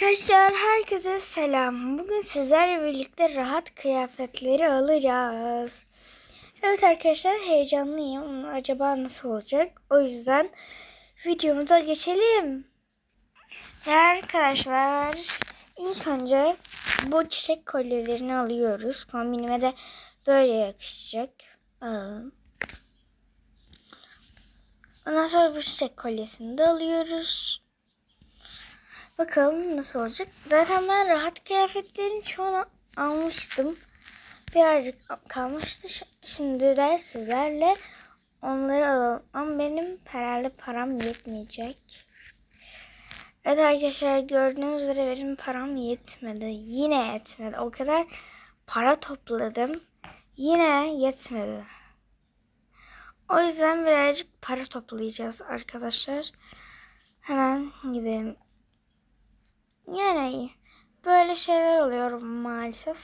Arkadaşlar herkese selam. Bugün sizlerle birlikte rahat kıyafetleri alacağız. Evet arkadaşlar heyecanlıyım. Acaba nasıl olacak? O yüzden videomuza geçelim. Arkadaşlar ilk önce bu çiçek kolyelerini alıyoruz. Kombinime de böyle yakışacak. Alalım. Ondan sonra bu çiçek kolyesini de alıyoruz. Bakalım nasıl olacak. Zaten ben rahat kıyafetlerin çoğunu almıştım. Birazcık kalmıştı. Şimdi de sizlerle onları alalım. Ama benim herhalde param yetmeyecek. Evet arkadaşlar gördüğünüz üzere benim param yetmedi. Yine yetmedi. O kadar para topladım. Yine yetmedi. O yüzden birazcık para toplayacağız arkadaşlar. Hemen gidelim. Yani böyle şeyler oluyor maalesef.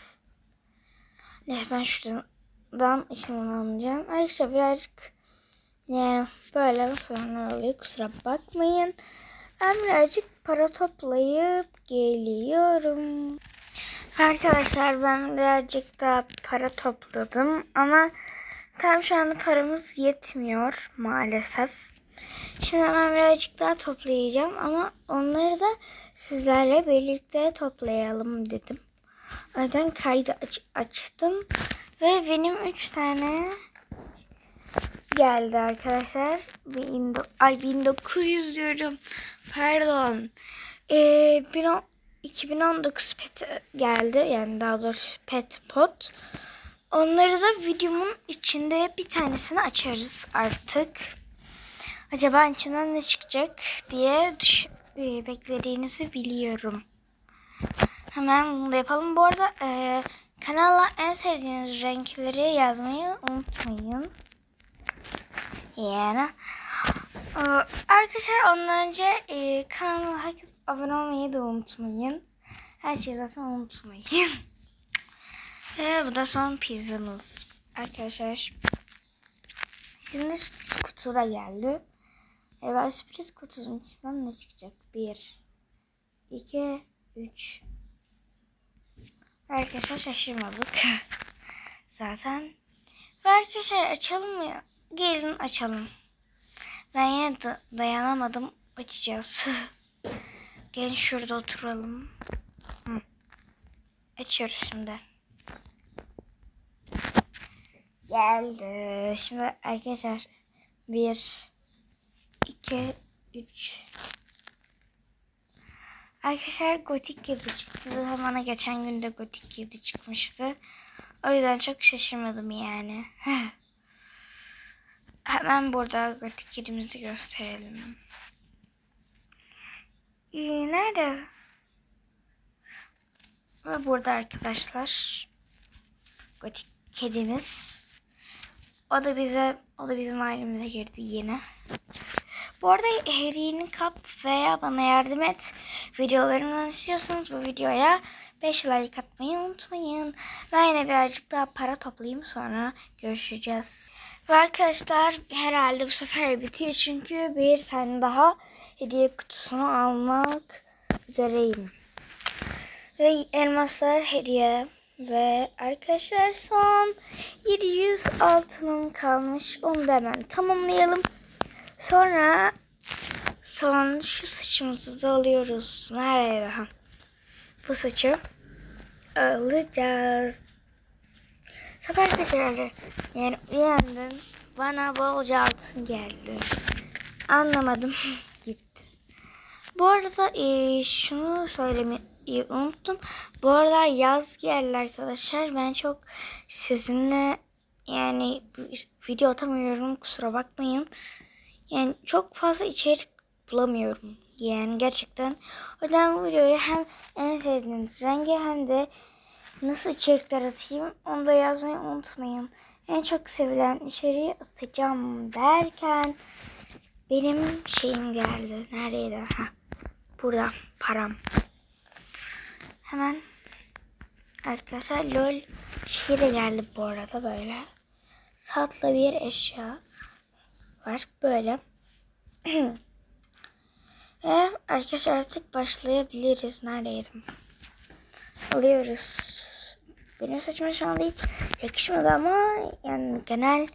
Neyse ben şuradan ışınlanı alacağım. Arkadaşlar birazcık yani böyle sorunlar oluyor. Kusura bakmayın. Ben birazcık para toplayıp geliyorum. Arkadaşlar ben birazcık daha para topladım ama tam şu anda paramız yetmiyor maalesef. Şimdi hemen birazcık daha toplayacağım ama onları da sizlerle birlikte toplayalım dedim. O yüzden kaydı aç- açtım ve benim 3 tane geldi arkadaşlar. Bin, ay 1900 diyorum. Pardon. Ee, bin o- 2019 pet geldi. Yani daha doğrusu pet pot. Onları da videomun içinde bir tanesini açarız artık. Acaba içinden ne çıkacak diye e, beklediğinizi biliyorum. Hemen bunu da yapalım. Bu arada e, kanala en sevdiğiniz renkleri yazmayı unutmayın. Yani. E, arkadaşlar ondan önce e, kanalıma herkes abone olmayı da unutmayın. Her şeyi zaten unutmayın. Ve bu da son pizzamız. Arkadaşlar. Şimdi kutu da geldi. E ben sürpriz kutunun içinden ne çıkacak? Bir, iki, üç. Arkadaşlar şaşırmadık. Zaten. Ve açalım mı? Gelin açalım. Ben yine da- dayanamadım. Açacağız. Gelin şurada oturalım. Hı. Açıyoruz şimdi. Geldi. Şimdi arkadaşlar bir, iki, üç. Arkadaşlar gotik kedi çıktı. Zaten bana geçen günde gotik kedi çıkmıştı. O yüzden çok şaşırmadım yani. Hemen burada gotik kedimizi gösterelim. Ee, nerede? Ve burada arkadaşlar gotik kedimiz. O da bize, o da bizim ailemize girdi yine. Bu arada hediyenin kap veya bana yardım et videolarımdan istiyorsanız bu videoya 5 like atmayı unutmayın. Ben yine birazcık daha para toplayayım sonra görüşeceğiz. Ve arkadaşlar herhalde bu sefer bitiyor çünkü bir tane daha hediye kutusunu almak üzereyim. Ve elmaslar hediye. Ve arkadaşlar son 700 altınım kalmış. Onu da hemen tamamlayalım. Sonra son şu saçımızı da alıyoruz. Nereye daha? Bu saçı alacağız. Sabah tekrar yani uyandım. Bana bolca altın geldi. Anlamadım. Gitti. Bu arada e, şunu söylemeyi unuttum. Bu aralar yaz geldi arkadaşlar. Ben çok sizinle yani video atamıyorum. Kusura bakmayın. Yani çok fazla içerik bulamıyorum. Yani gerçekten. O yüzden bu videoyu hem en sevdiğiniz rengi hem de nasıl içerikler atayım onu da yazmayı unutmayın. En çok sevilen içeriği atacağım derken benim şeyim geldi. Neredeydi? Ha, burada param. Hemen arkadaşlar lol şey de geldi bu arada böyle. Satla bir eşya var böyle. Ve arkadaşlar artık başlayabiliriz. Neredeydim? Alıyoruz. Benim saçıma şu anda hiç yakışmadı ama yani genel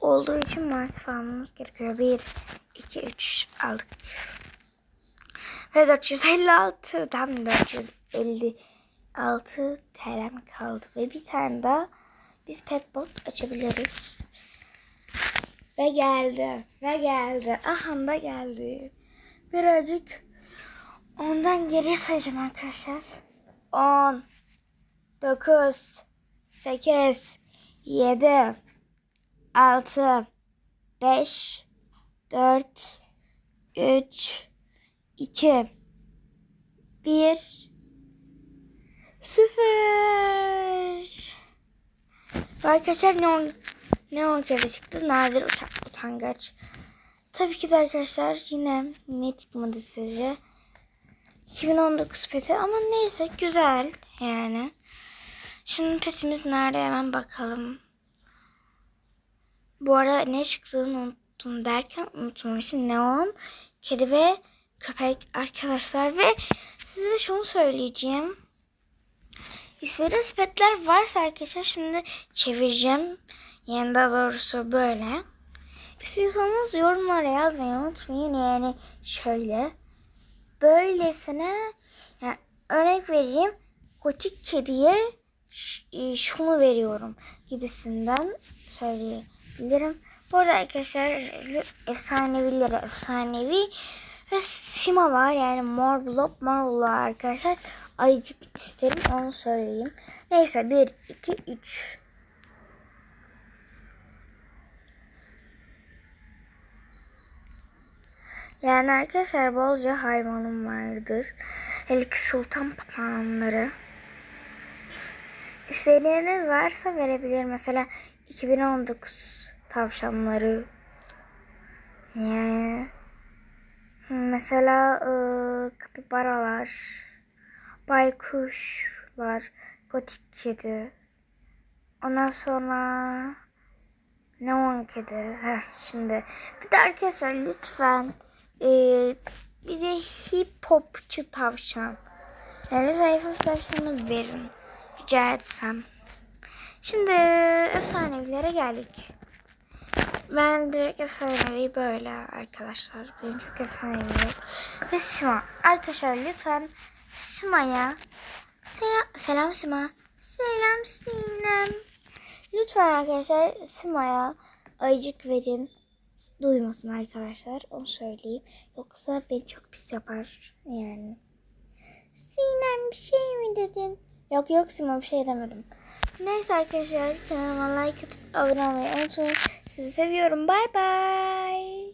olduğu için maalesef almamız gerekiyor. 1, 2, 3 aldık. Ve 456 tam 456 TL'm kaldı. Ve bir tane daha biz pet box açabiliriz. Ve geldi. Ve geldi. Aha da geldi. Birazcık ondan geriye sayacağım arkadaşlar. 10 9 8 7 6 5 4 3 2 1 0 Arkadaşlar ne on, ne on kere çıktı? Nadir utan, utangaç. Tabii ki de arkadaşlar yine ne çıkmadı sizce? 2019 peti ama neyse güzel yani. Şimdi petimiz nerede hemen bakalım. Bu arada ne çıktığını unuttum derken unutmamışım. Neon, kedi ve köpek arkadaşlar ve size şunu söyleyeceğim. İstediğiniz petler varsa arkadaşlar şimdi çevireceğim. Yani daha doğrusu böyle. İstiyorsanız yorumlara yazmayı unutmayın. Yani şöyle. Böylesine yani örnek vereyim. Gotik kediye e, şunu veriyorum gibisinden söyleyebilirim. Bu arada arkadaşlar efsanevilere efsanevi ve Sima var yani mor blok mor blok arkadaşlar. Ayıcık isterim onu söyleyeyim. Neyse 1, 2, 3. Yani arkadaşlar bolca hayvanım vardır. Hele sultan papağanları. İstediğiniz varsa verebilir. Mesela 2019 tavşanları. Yani mesela e, kapibaralar, baykuşlar, gotik kedi. Ondan sonra neon kedi. Heh, şimdi bir de arkadaşlar lütfen e, bir de hip hopçu tavşan. Yani lütfen hip hop tavşanı verin. Rica etsem. Şimdi efsanevilere geldik. Ben direkt efsanevi böyle arkadaşlar. Benim çok efsanevi yok. Ve Sima. Arkadaşlar lütfen Sima'ya selam, selam Sima. Selam Sinem. Lütfen arkadaşlar Sima'ya ayıcık verin. Duymasın arkadaşlar. Onu söyleyeyim. Yoksa beni çok pis yapar. Yani. Sinem bir şey mi dedin? Yok yok Sima bir şey demedim. Neyse arkadaşlar kanalıma like atıp abone olmayı unutmayın. Sizi seviyorum. Bay bay.